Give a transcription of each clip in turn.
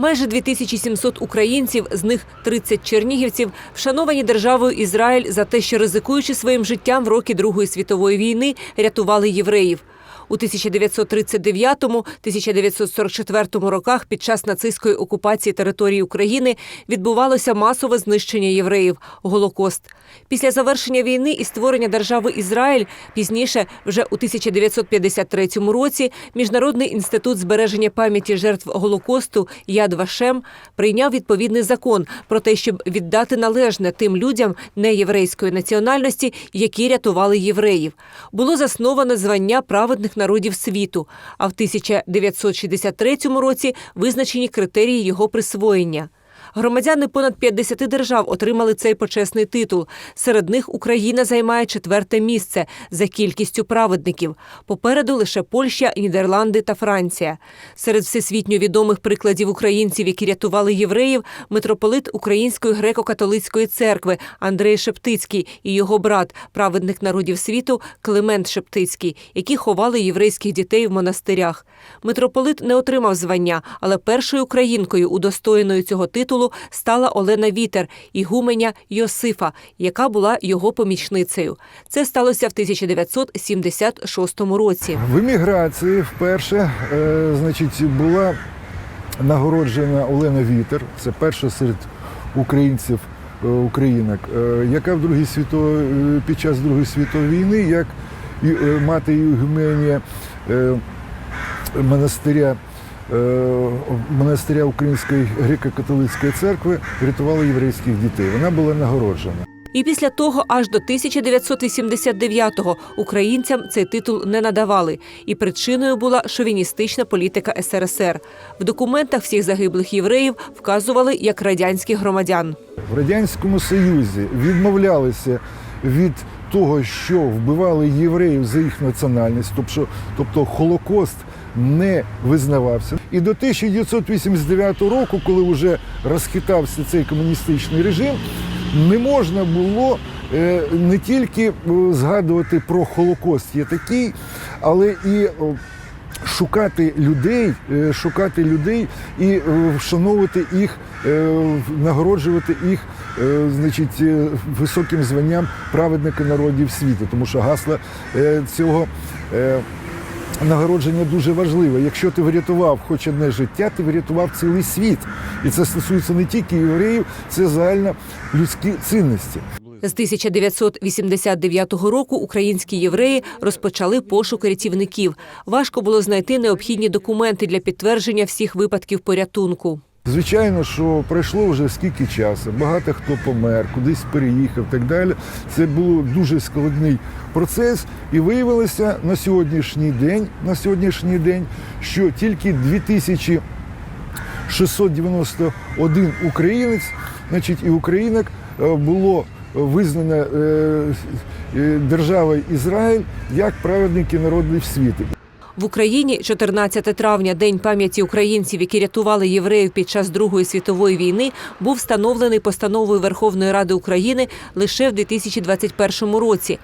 Майже 2700 українців, з них 30 чернігівців, вшановані державою Ізраїль за те, що ризикуючи своїм життям в роки Другої світової війни, рятували євреїв. У 1939-1944 роках під час нацистської окупації території України відбувалося масове знищення євреїв – Голокост. Після завершення війни і створення держави Ізраїль пізніше, вже у 1953 році, Міжнародний інститут збереження пам'яті жертв Голокосту Яд Вашем прийняв відповідний закон про те, щоб віддати належне тим людям неєврейської національності, які рятували євреїв. Було засноване звання праведних народів світу. А в 1963 році визначені критерії його присвоєння. Громадяни понад 50 держав отримали цей почесний титул. Серед них Україна займає четверте місце за кількістю праведників. Попереду лише Польща, Нідерланди та Франція. Серед всесвітньо відомих прикладів українців, які рятували євреїв, митрополит Української греко-католицької церкви Андрей Шептицький і його брат, праведник народів світу Климент Шептицький, які ховали єврейських дітей в монастирях. Митрополит не отримав звання, але першою українкою, удостоєною цього титулу, стала Олена Вітер, ігуменя Йосифа, яка була його помічницею. Це сталося в 1976 році. В еміграції вперше е, значить, була нагороджена Олена Вітер, це перша серед українців, е, українок, е, яка в Другій світовій, під час Другої світової війни, як мати Євгенія монастиря. Е, Монастиря Української греко-католицької церкви рятувала єврейських дітей. Вона була нагороджена. І після того аж до 1989-го українцям цей титул не надавали. І причиною була шовіністична політика СРСР. В документах всіх загиблих євреїв вказували як радянських громадян. В Радянському Союзі відмовлялися від того, що вбивали євреїв за їх національність, тобто, тобто Холокост не визнавався. І до 1989 року, коли вже розхитався цей комуністичний режим, не можна було е, не тільки е, згадувати про Холокост є такий, але і шукати людей, е, шукати людей і е, вшановувати їх, е, нагороджувати їх, значить, високим званням праведника народів світу, тому що гасло е, цього. Нагородження дуже важливе. Якщо ти врятував хоч одне життя, ти врятував цілий світ. І це стосується не тільки євреїв, це загально людські цінності. З 1989 року українські євреї розпочали пошук рятівників. Важко було знайти необхідні документи для підтвердження всіх випадків порятунку. Звичайно, що пройшло вже скільки часу, багато хто помер, кудись переїхав так далі. Це був дуже складний процес, і виявилося на сьогоднішній день, на сьогоднішній день, що тільки 2691 українець, значить, і українок е, було визнано е, е, державою Ізраїль як праведники народних світу. В Україні 14 травня, день пам'яті українців, які рятували євреїв під час Другої світової війни, був встановлений постановою Верховної Ради України лише в 2021 році.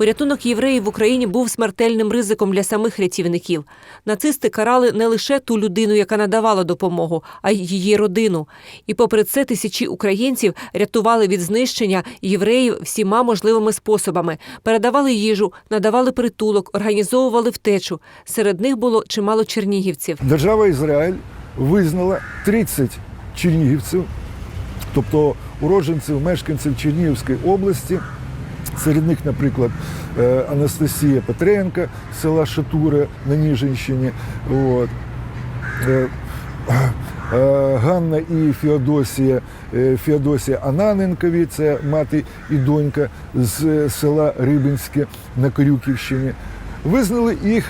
Порятунок євреїв в Україні був смертельним ризиком для самих рятівників. Нацисти карали не лише ту людину, яка надавала допомогу, а й її родину. І попри це тисячі українців рятували від знищення євреїв всіма можливими способами: передавали їжу, надавали притулок, організовували втечу. Серед них було чимало чернігівців. Держава Ізраїль визнала 30 чернігівців, тобто уродженців, мешканців Чернігівської області. Серед них, наприклад, е, Анастасія Петренка з села Шатура на Ніжинщині. От. Е, е, Ганна і Феодосія, Феодосія Ананенкові, це мати і донька з села Рибинське на Корюківщині. Визнали їх,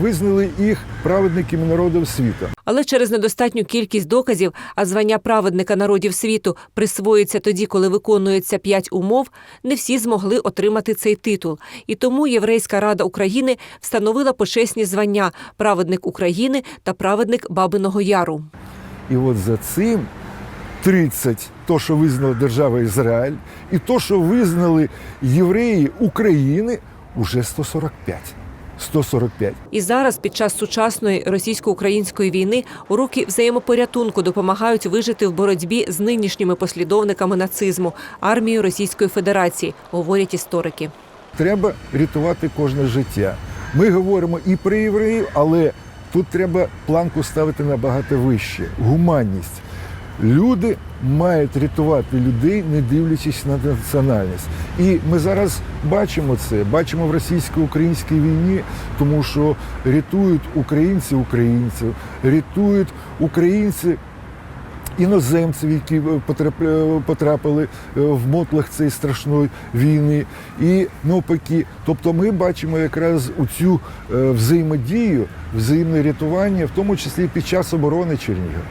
визнали їх праведниками народів світу. Але через недостатню кількість доказів, а звання праведника народів світу присвоюється тоді, коли виконується п'ять умов, не всі змогли отримати цей титул. І тому Єврейська рада України встановила почесні звання праведник України та праведник Бабиного Яру. І от за цим 30 то, що визнала держава Ізраїль, і то, що визнали євреї України, уже 145. 145. І зараз, під час сучасної російсько-української війни, уроки взаємопорятунку допомагають вижити в боротьбі з нинішніми послідовниками нацизму армією Російської Федерації, говорять історики. Треба рятувати кожне життя. Ми говоримо і про євреїв, але тут треба планку ставити набагато вище. Гуманність. Люди мають рятувати людей, не дивлячись на національність. І ми зараз бачимо це, бачимо в російсько-українській війні, тому що рятують українці українців, рятують українці іноземців, які е, е, потрапили е, в мотлах цієї страшної війни, і навпаки. Тобто ми бачимо якраз у цю взаємодію, взаємне рятування, в тому числі під час оборони Чернігова.